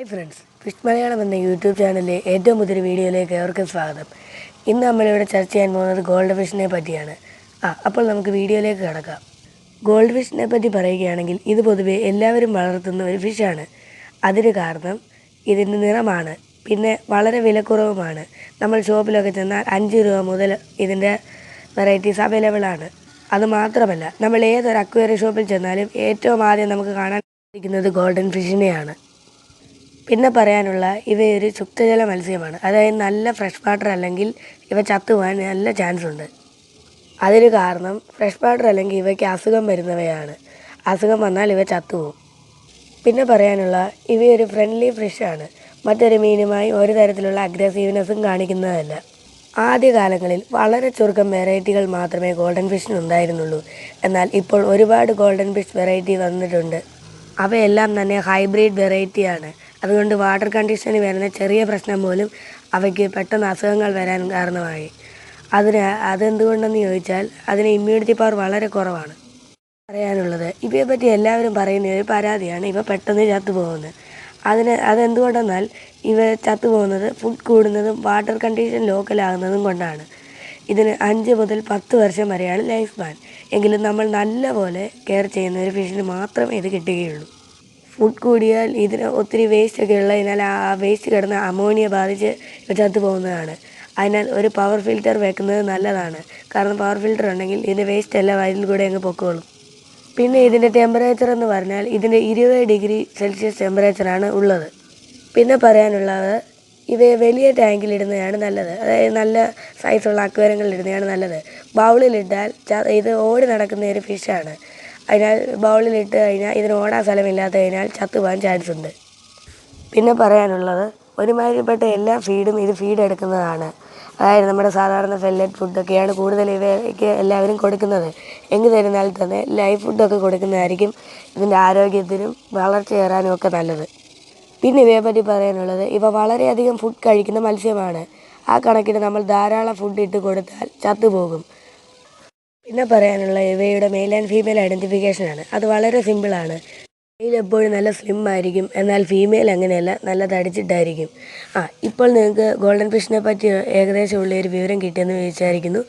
Hi friends fish Malayalam എന്ന YouTube ചാനലിലെ ഏറ്റവും പുതിയൊരു വീഡിയോയിലേക്ക് ഏവർക്കും സ്വാഗതം. ഇന്ന് നമ്മളിവിടെ ചർച്ച ചെയ്യാൻ പോകുന്നത് ഗോൾഡ് ഫിഷിനെ പറ്റിയാണ്. ആ അപ്പോൾ നമുക്ക് വീഡിയോയിലേക്ക് കിടക്കാം. ഗോൾഡ് ഫിഷിനെ പറ്റി പറയുകയാണെങ്കിൽ ഇത് പൊതുവേ എല്ലാവരും വളർത്തുന്ന ഒരു ഫിഷാണ് അതിന് കാരണം ഇതിന്റെ നിറമാണ് പിന്നെ വളരെ വിലക്കുറവുമാണ്. നമ്മൾ ഷോപ്പിലൊക്കെ ചെന്നാൽ അഞ്ച് രൂപ മുതൽ ഇതിന്റെ വെറൈറ്റീസ് അവൈലബിൾ ആണ്. അത് മാത്രമല്ല നമ്മൾ ഏതൊരു അക്വേറിയം ഷോപ്പിൽ ചെന്നാലും ഏറ്റവും ആദ്യം നമുക്ക് കാണാൻ സാധിക്കുന്നത് ഗോൾഡൻ ഫിഷിനെയാണ് പിന്നെ പറയാനുള്ള ഇവയൊരു ശുദ്ധജല മത്സ്യമാണ്. അതായത് നല്ല ഫ്രഷ് വാട്ടർ അല്ലെങ്കിൽ ഇവ ചത്തുപോകാൻ നല്ല ചാൻസ് ഉണ്ട്. അതിന് കാരണം ഫ്രഷ് വാട്ടർ അല്ലെങ്കിൽ ഇവയ്ക്ക് അസുഖം വരുന്നവയാണ്. അസുഖം വന്നാൽ ഇവ ചത്തുപോകും. പിന്നെ പറയാനുള്ള ഇവയൊരു ഫ്രണ്ട്ലി ഫിഷാണ് മറ്റൊരു മീനുമായി ഒരു തരത്തിലുള്ള അഗ്രസീവ്നെസ്സും കാണിക്കുന്നതല്ല. ആദ്യകാലങ്ങളിൽ വളരെ ചുരുക്കം വെറൈറ്റികൾ മാത്രമേ ഗോൾഡൻ ഫിഷിനുണ്ടായിരുന്നുള്ളൂ എന്നാൽ ഇപ്പോൾ ഒരുപാട് ഗോൾഡൻ ഫിഷ് വെറൈറ്റി വന്നിട്ടുണ്ട്. അവയെല്ലാം തന്നെ ഹൈബ്രിഡ് വെറൈറ്റിയാണ് അതുകൊണ്ട് വാട്ടർ കണ്ടീഷന് വരുന്ന ചെറിയ പ്രശ്നം പോലും അവയ്ക്ക് പെട്ടെന്ന് അസുഖങ്ങൾ വരാൻ കാരണമായി. അതിന് അതെന്തുകൊണ്ടെന്ന് ചോദിച്ചാൽ അതിന് ഇമ്മ്യൂണിറ്റി പവർ വളരെ കുറവാണ്. പറയാനുള്ളത് ഇവയെ പറ്റി എല്ലാവരും പറയുന്ന ഒരു പരാതിയാണ് ഇവ പെട്ടെന്ന് ചത്തുപോകുന്നത് അതിന് അതെന്തുകൊണ്ടെന്നാൽ ഇവ ചത്തുപോകുന്നത് ഫുഡ് കൂടുന്നതും വാട്ടർ കണ്ടീഷൻ ലോക്കലാകുന്നതും കൊണ്ടാണ്. ഇതിന് അഞ്ച് മുതൽ പത്ത് വർഷം വരെയാണ് ലൈഫ് സ്പാൻ എങ്കിലും നമ്മൾ നല്ലപോലെ കെയർ ചെയ്യുന്ന ഒരു ഫിഷിന് മാത്രമേ ഇത് കിട്ടുകയുള്ളൂ. ഫുഡ് കൂടിയാൽ ഇതിന് ഒത്തിരി വേസ്റ്റ് ഒക്കെ ഉള്ളതിനാൽ ആ വേസ്റ്റ് കിടന്ന് അമോണിയ ബാധിച്ച് ചത്തു പോകുന്നതാണ് അതിനാൽ ഒരു പവർ ഫിൽറ്റർ വെക്കുന്നത് നല്ലതാണ്. കാരണം പവർ ഫിൽറ്റർ ഉണ്ടെങ്കിൽ ഇതിന്റെ വേസ്റ്റ് എല്ലാം വയലിൽ കൂടെ അങ്ങ് പൊക്കോളും. പിന്നെ ഇതിന്റെ ടെമ്പറേച്ചർ എന്ന് പറഞ്ഞാൽ ഇതിന്റെ ഇരുപത് ഡിഗ്രി സെൽഷ്യസ് ടെമ്പറേച്ചറാണ് ഉള്ളത്. പിന്നെ പറയാനുള്ളത് ഇവയെ വലിയ ടാങ്കിൽ ഇടുന്നതാണ് നല്ലത്. അതായത് നല്ല സൈസുള്ള അക്വേരങ്ങളിൽ ഇടുന്നതാണ് നല്ലത്. ബൗളിലിട്ടാൽ ഇത് ഓടി നടക്കുന്ന ഒരു ഫിഷാണ് അതിനാൽ ബൗളിലിട്ട് കഴിഞ്ഞാൽ ഇതിന് ഓടാൻ സ്ഥലമില്ലാത്തതിനാൽ ചത്തുപോകാൻ ചാൻസ് ഉണ്ട്. പിന്നെ പറയാനുള്ളത് ഒരുമാതിരിപ്പെട്ട എല്ലാ ഫീഡും ഇത് ഫീഡ് എടുക്കുന്നതാണ്. അതായത് നമ്മുടെ സാധാരണ ഫെല്ലറ്റ് ഫുഡൊക്കെയാണ് കൂടുതൽ ഇവയ്ക്ക് എല്ലാവരും കൊടുക്കുന്നത്. എന്നിരുന്നാൽ തന്നെ ലൈഫ് ഫുഡൊക്കെ കൊടുക്കുന്നതായിരിക്കും ഇതിന്റെ ആരോഗ്യത്തിനും വളർച്ച കയറാനും ഒക്കെ നല്ലത്. പിന്നെ ഇവയെ പറ്റി പറയാനുള്ളത് ഇവ വളരെയധികം ഫുഡ് കഴിക്കുന്ന മത്സ്യമാണ്. ആ കണക്കിന് നമ്മൾ ധാരാളം ഫുഡ് ഇട്ട് കൊടുത്താൽ ചത്തുപോകും. പിന്നെ പറയാനുള്ള ഇവയുടെ മെയിൽ ആൻഡ് ഫീമെയിൽ ഐഡന്റിഫിക്കേഷനാണ് അത് വളരെ സിമ്പിളാണ് മെയിൽ എപ്പോഴും നല്ല സ്ലിം ആയിരിക്കും. എന്നാൽ ഫീമെയിൽ അങ്ങനെയല്ല നല്ല തടിച്ചിട്ടായിരിക്കും. ആ ഇപ്പോൾ നിങ്ങൾക്ക് ഗോൾഡൻ ഫിഷിനെ പറ്റി ഏകദേശം ഉള്ള ഒരു വിവരം കിട്ടിയെന്ന് വിചാരിക്കുന്നു.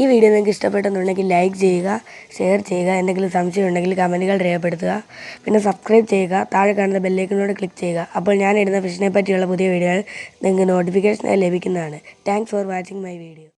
ഈ വീഡിയോ നിങ്ങൾക്ക് ഇഷ്ടപ്പെട്ടെന്നുണ്ടെങ്കിൽ ലൈക്ക് ചെയ്യുക ഷെയർ ചെയ്യുക എന്തെങ്കിലും സംശയം ഉണ്ടെങ്കിൽ കമന്റുകൾ രേഖപ്പെടുത്തുക. പിന്നെ സബ്സ്ക്രൈബ് ചെയ്യുക താഴെ കാണുന്ന ബെല്ലേക്കിനോട് ക്ലിക്ക് ചെയ്യുക. അപ്പോൾ ഞാൻ ഇടുന്ന ഫിഷിനെ പറ്റിയുള്ള പുതിയ വീഡിയോകൾ നിങ്ങൾക്ക് നോട്ടിഫിക്കേഷനായി ലഭിക്കുന്നതാണ്. Thanks for watching my video